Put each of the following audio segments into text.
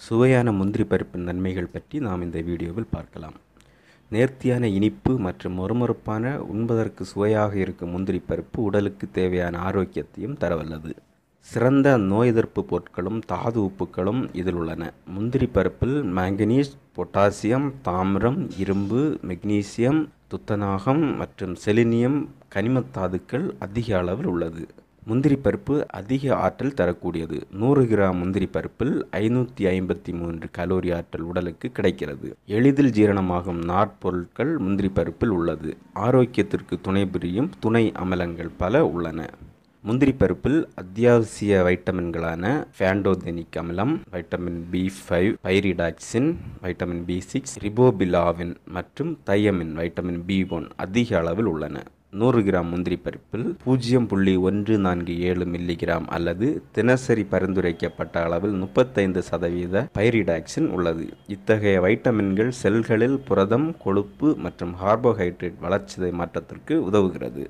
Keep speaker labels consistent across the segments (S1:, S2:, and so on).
S1: சுவையான முந்திரி பருப்பின் நன்மைகள் பற்றி நாம் இந்த வீடியோவில் பார்க்கலாம். நேர்த்தியான இனிப்பு மற்றும் மொறுமொறுப்பான உண்பதற்கு சுவையாக இருக்கும் முந்திரி பருப்பு உடலுக்கு தேவையான ஆரோக்கியத்தையும் தரவல்லது. சிறந்த நோய் எதிர்ப்பு பொருட்களும் தாது உப்புக்களும் இதில் உள்ளன. முந்திரி பருப்பில் மேங்கனீஸ் பொட்டாசியம் தாமிரம் இரும்பு மெக்னீசியம் துத்தநாகம் மற்றும் செலினியம் கனிமத்தாதுக்கள் அதிக அளவில் உள்ளது. முந்திரி பருப்பு அதிக ஆற்றல் தரக்கூடியது. நூறு கிராம் முந்திரி பருப்பில் ஐநூற்றி ஐம்பத்தி மூன்று கலோரி ஆற்றல் உடலுக்கு கிடைக்கிறது. எளிதில் ஜீரணமாகும் நாற்பொருட்கள் முந்திரி பருப்பில் உள்ளது. ஆரோக்கியத்திற்கு துணை புரியும் துணை அமலங்கள் பல உள்ளன. முந்திரி பருப்பில் அத்தியாவசிய வைட்டமின்களான ஃபேண்டோதெனிக் அமிலம் vitamin B five pyridoxine vitamin B six riboflavin மற்றும் தையமின் வைட்டமின் பி ஒன் அதிக அளவில் உள்ளன. நூறு கிராம் முந்திரி பருப்பில் பூஜ்ஜியம் புள்ளி ஒன்று நான்கு ஏழு மில்லிகிராம் அல்லது தினசரி பரிந்துரைக்கப்பட்ட அளவில் முப்பத்தைந்து சதவீத பைரிடாக்சின் உள்ளது. இத்தகைய வைட்டமின்கள் செல்களில் புரதம் கொழுப்பு மற்றும் கார்போஹைட்ரேட் வளர்ச்சிதை மாற்றத்திற்கு உதவுகிறது.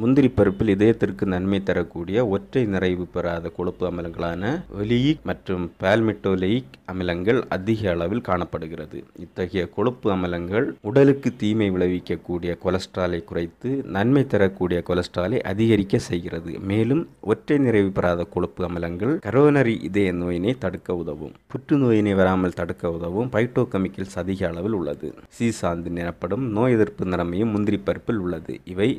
S1: முந்திரி பருப்பில் இதயத்திற்கு நன்மை தரக்கூடிய ஒற்றை நிறைவு பெறாத கொழுப்பு அமிலங்களான ஒலியிக் மற்றும் பால்மிட்டோலெயிக் அமிலங்கள் அதிக அளவில் காணப்படுகிறது. இத்தகைய கொழுப்பு அமிலங்கள் உடலுக்கு தீமை விளைவிக்கக்கூடிய கொலஸ்ட்ராலை குறைத்து நன்மை தரக்கூடிய கொலஸ்ட்ராலை அதிகரிக்க செய்கிறது. மேலும் ஒற்றை நிறைவு பெறாத கொழுப்பு அமிலங்கள் கரோனரி இதய நோயினை தடுக்க உதவும். புற்றுநோயினை வராமல் தடுக்க உதவும் பைட்டோகெமிக்கல்ஸ் அதிக அளவில் உள்ளது. சீசாந்து எனப்படும் நோய் எதிர்ப்பு நிலைமையும் முந்திரி பருப்பில் உள்ளது. இவை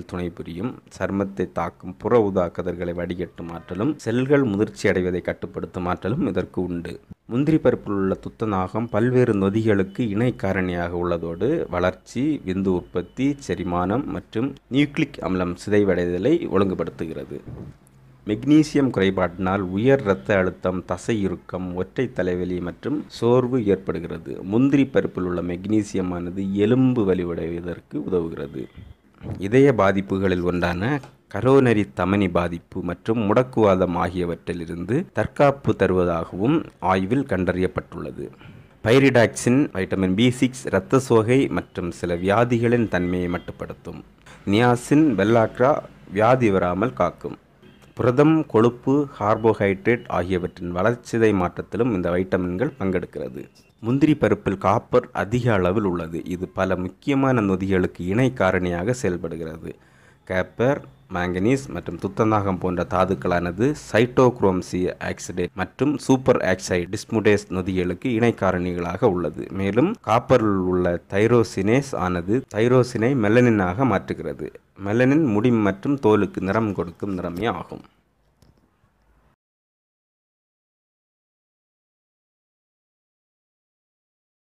S1: பார்வைத்திறனில் துணை புரியும் சர்மத்தை தாக்கும் புற ஊதா கதிர்களை வடிகட்டும் ஆற்றலும் செல்கள் முதிர்ச்சி அடைவதை கட்டுப்படுத்தும் ஆற்றலும் இதற்கு உண்டு. முந்திரி பருப்பில் உள்ள துத்தநாகம் பல்வேறு நொதிகளுக்கு இணை காரணியாக உள்ளதோடு வளர்ச்சி விந்து உற்பத்தி செரிமானம் மற்றும் நியூக்ளிக் அமிலம் சிதைவடைதலை ஒழுங்குபடுத்துகிறது. மெக்னீசியம் குறைபாட்டினால் உயர் இரத்த அழுத்தம் தசை இறுக்கம் ஒற்றை தலைவலி மற்றும் சோர்வு ஏற்படுகிறது. முந்திரி பருப்பில் உள்ள மெக்னீசியமானது எலும்பு வலிவடைவதற்கு உதவுகிறது. இதய பாதிப்புகளில் ஒன்றான கரோனரி தமனி பாதிப்பு மற்றும் முடக்குவாதம் ஆகியவற்றிலிருந்து தற்காப்பு தருவதாகவும் ஆய்வில் கண்டறியப்பட்டுள்ளது. பைரிடாக்சின் வைட்டமின் பி சிக்ஸ் இரத்த சோகை மற்றும் சில வியாதிகளின் தன்மையை மட்டுப்படுத்தும். நியாசின் பெல்லாக்ரா வியாதி வராமல் காக்கும். புரதம் கொழுப்பு கார்போஹைட்ரேட் ஆகியவற்றின் வளர்ச்சிதை மாற்றத்திலும் இந்த வைட்டமின்கள் பங்கெடுக்கிறது. முந்திரி பருப்பில் காப்பர் அதிக அளவில் உள்ளது. இது பல முக்கியமான நொதிகளுக்கு இணை காரணியாக செயல்படுகிறது. கேப்பர் மாங்கனீஸ் மற்றும் துத்தநாகம் போன்ற தாதுக்களானது சைட்டோக்ரோம்சி ஆக்சிடேட் மற்றும் சூப்பர் ஆக்சைடு டிஸ்முடேஸ் நொதிகளுக்கு இணை காரணிகளாக உள்ளது. மேலும் காப்பரில் உள்ள தைரோசினேஸ் ஆனது தைரோசினை மெலனினாக மாற்றுகிறது. மெலனின் முடி மற்றும் தோலுக்கு நிறம் கொடுக்கும் நிறமே ஆகும்.